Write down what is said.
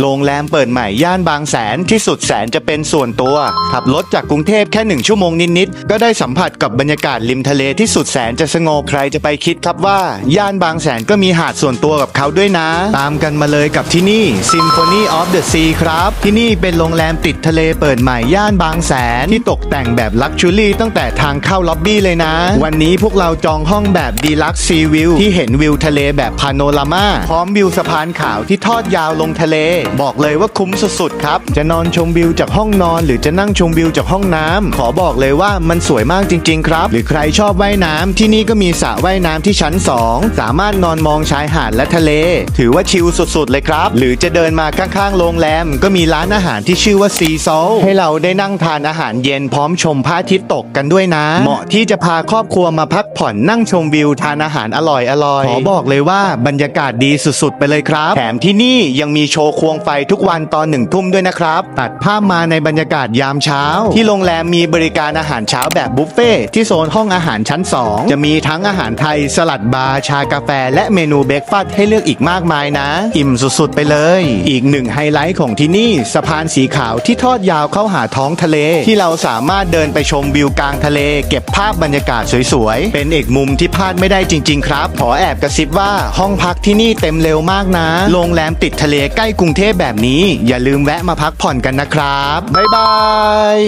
โรงแรมเปิดใหม่ย่านบางแสนที่สุดแสนจะเป็นส่วนตัว ขับรถจากกรุงเทพแค่หนึ่งชั่วโมงนิดๆก็ได้สัมผัสกับบรรยากาศริมทะเลที่สุดแสนจะสงบใครจะไปคิดครับว่า ย่านบางแสนก็มีหาดส่วนตัวกับเขาด้วยนะ ตามกันมาเลยกับที่นี่ Symphony of the Sea ครับ ที่นี่เป็นโรงแรมติดทะเลเปิดใหม่ย่านบางแสนที่ตกแต่งแบบลักชัวรี่ตั้งแต่ทางเข้าล็อบบี้เลยนะ วันนี้พวกเราจองห้องแบบดีลักซ์ซีวิวที่เห็นวิวทะเลแบบพาโนรามาพร้อมวิวสะพานขาวที่ทอดยาวลงทะเลบอกเลยว่าคุ้มสุดๆครับ จะนอนชมวิวจากห้องนอน หรือจะนั่งชมวิวจากห้องน้ำขอบอกเลยว่ามันสวยมากจริง ๆ ครับ หรือใครชอบว่ายน้ำที่นี่ก็มีสระว่ายน้ำที่ชั้น 2 สามารถนอนมองชายหาดและทะเล ถือว่าชิลสุดๆเลยครับ หรือจะเดินมาข้างๆโรงแรม ก็มีร้านอาหารที่ชื่อว่าซีโซให้เราได้นั่งทานอาหารเย็นพร้อมชมพระอาทิตย์ตกกันด้วยนะ เหมาะที่จะพาครอบครัวมาพักผ่อนนั่งชมวิวทานอาหารอร่อยอร่อยขอบอกเลยว่าบรรยากาศดีสุดๆ ไปเลยครับ แถมที่นี่ยังมีโชว์คววงไฟทุกวันตอนหนึ่งทุ่มด้วยนะครับ ตัดภาพมาในบรรยากาศยามเช้า ที่โรงแรมมีบริการอาหารเช้าแบบบุฟเฟ่ต์ที่โซนห้องอาหารชั้น 2 จะมีทั้งอาหารไทยสลัดบาร์ชากาแฟ และเมนูเบรกฟาสต์ให้เลือกอีกมากมายนะ อิ่มสุดๆไปเลย อีกหนึ่งไฮไลท์ของที่นี่สะพานสีขาวที่ทอดยาวเข้าหาท้องทะเล ที่เราสามารถเดินไปชมวิวกลางทะเล เก็บภาพบรรยากาศสวยๆ เป็นเอกมุมที่พลาดไม่ได้จริง ๆ ครับ ขอแอบกระซิบว่าห้องพักที่นี่เต็มเร็วมากนะ โรงแรมติดทะเลใกล้กรุงเทพแบบนี้ อย่าลืมแวะมาพักผ่อนกันนะครับ บ๊ายบาย